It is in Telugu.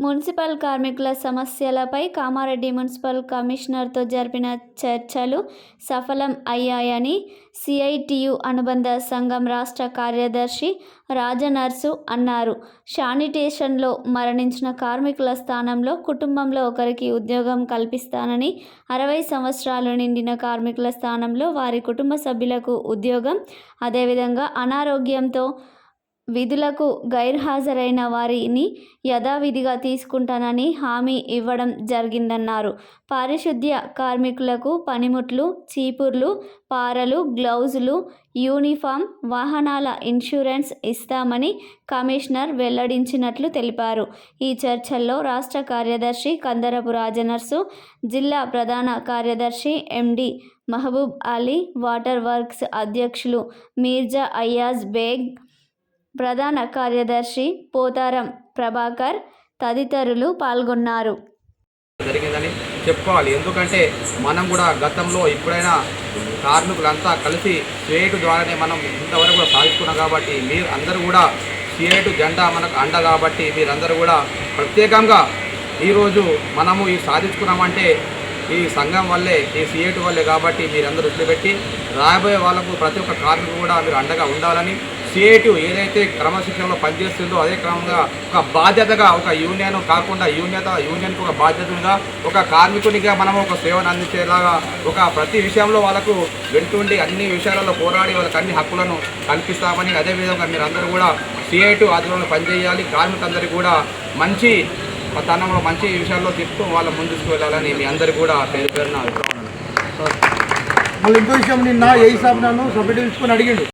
మున్సిపల్ కార్మికుల సమస్యలపై కామారెడ్డి మున్సిపల్ కమిషనర్తో జరిపిన చర్చలు సఫలం అయ్యాయని సిఐటియు అనుబంధ సంఘం రాష్ట్ర కార్యదర్శి రాజనర్సు అన్నారు. శానిటేషన్లో మరణించిన కార్మికుల స్థానంలో కుటుంబంలో ఒకరికి ఉద్యోగం కల్పిస్తానని అరవై సంవత్సరాలు నిండిన కార్మికుల స్థానంలో వారి కుటుంబ సభ్యులకు ఉద్యోగం అదేవిధంగా అనారోగ్యంతో విధులకు గైర్హాజరైన వారిని యథావిధిగా తీసుకుంటానని హామీ ఇవ్వడం జరిగిందన్నారు. పారిశుద్ధ్య కార్మికులకు పనిముట్లు చీపుర్లు పారలు గ్లౌజులు యూనిఫామ్ వాహనాల ఇన్సూరెన్స్ ఇస్తామని కమిషనర్ వెల్లడించినట్లు తెలిపారు. ఈ చర్చల్లో రాష్ట్ర కార్యదర్శి కందరపు రాజనర్సు జిల్లా ప్రధాన కార్యదర్శి MD Mahboob Ali water works అధ్యక్షులు మీర్జా అయ్యాజ్ బేగ్ ప్రధాన కార్యదర్శి పోతారం ప్రభాకర్ తదితరులు పాల్గొన్నారు. జరిగిందని చెప్పుకోవాలి. ఎందుకంటే మనం కూడా గతంలో ఎప్పుడైనా కార్మికులంతా కలిసి స్వేటు ద్వారానే మనం ఇంతవరకు కూడా సాధించుకున్నాం కాబట్టి మీరు అందరూ కూడా సిఐటు జెండా మనకు అండ కాబట్టి మీరందరూ కూడా ప్రత్యేకంగా ఈరోజు మనము ఈ సాధించుకున్నామంటే ఈ సంఘం వల్లే ఈ సిఐటు వల్లే కాబట్టి మీరందరూ వదిలిపెట్టి రాబోయే వాళ్ళకు ప్రతి ఒక్క కార్మికుడు కూడా మీరు అండగా ఉండాలని సిఐటు ఏదైతే క్రమశిక్షణలో పనిచేస్తుందో అదే క్రమంగా ఒక బాధ్యతగా ఒక యూనియన్ కాకుండా యూనియత యూనియన్కి ఒక బాధ్యతగా ఒక కార్మికునిగా మనం ఒక సేవను అందించేలాగా ఒక ప్రతి విషయంలో వాళ్ళకు వెంటుండి అన్ని విషయాలలో పోరాడి వాళ్ళకి అన్ని హక్కులను కల్పిస్తామని అదేవిధంగా మీరందరూ కూడా సిఐటు ఆధ్వర్యంలో పనిచేయాలి. కార్మికులందరికీ కూడా మంచి తనంలో మంచి విషయాల్లో తిప్పుతూ వాళ్ళ ముందుకు వెళ్ళాలని మీ అందరు కూడా పేరు పేరున అభిప్రాయం మళ్ళీ ఇంకో విషయం నిన్న ఏ సాబ్ నన్ను సబ్మిట్ తీసుకొని అడిగిండు.